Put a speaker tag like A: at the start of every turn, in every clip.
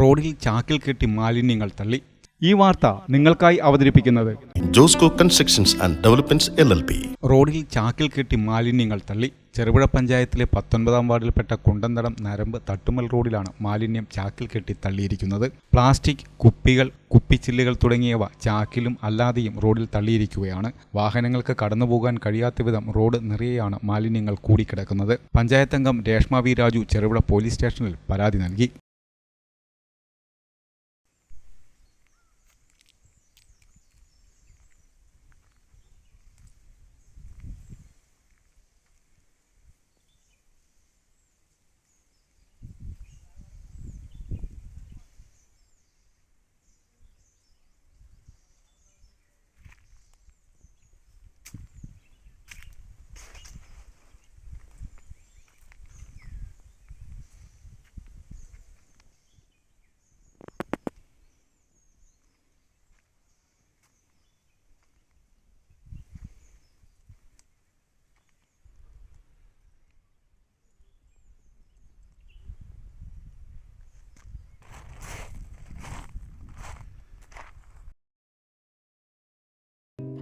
A: റോഡിൽ ചാക്കിൽ കെട്ടി മാലിന്യങ്ങൾ തള്ളി. ഈ വാർത്ത നിങ്ങൾക്കായി അവതരിപ്പിക്കുന്നത്
B: Josco constructions and developments L L P
A: റോഡിൽ ചാക്കിൽ കെട്ടി മാലിന്യങ്ങൾ തള്ളി. ചെറുപുഴ പഞ്ചായത്തിലെ പത്തൊൻപതാം വാർഡിൽപ്പെട്ട കുണ്ടന്തടം നരമ്പ് തട്ടുമൽ റോഡിലാണ് മാലിന്യം ചാക്കിൽ കെട്ടി തള്ളിയിരിക്കുന്നത്. പ്ലാസ്റ്റിക് കുപ്പികൾ കുപ്പിച്ചില്ലുകൾ തുടങ്ങിയവ ചാക്കിലും അല്ലാതെയും റോഡിൽ തള്ളിയിരിക്കുകയാണ്. വാഹനങ്ങൾക്ക് കടന്നുപോകാൻ കഴിയാത്ത വിധം റോഡ് നിറയെയാണ് മാലിന്യങ്ങൾ കൂടിക്കിടക്കുന്നത്. പഞ്ചായത്തംഗം രേഷ്മ വി രാജു ചെറുപുഴ പോലീസ് സ്റ്റേഷനിൽ പരാതി നൽകി.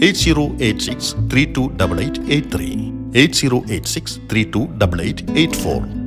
B: 8086 328883,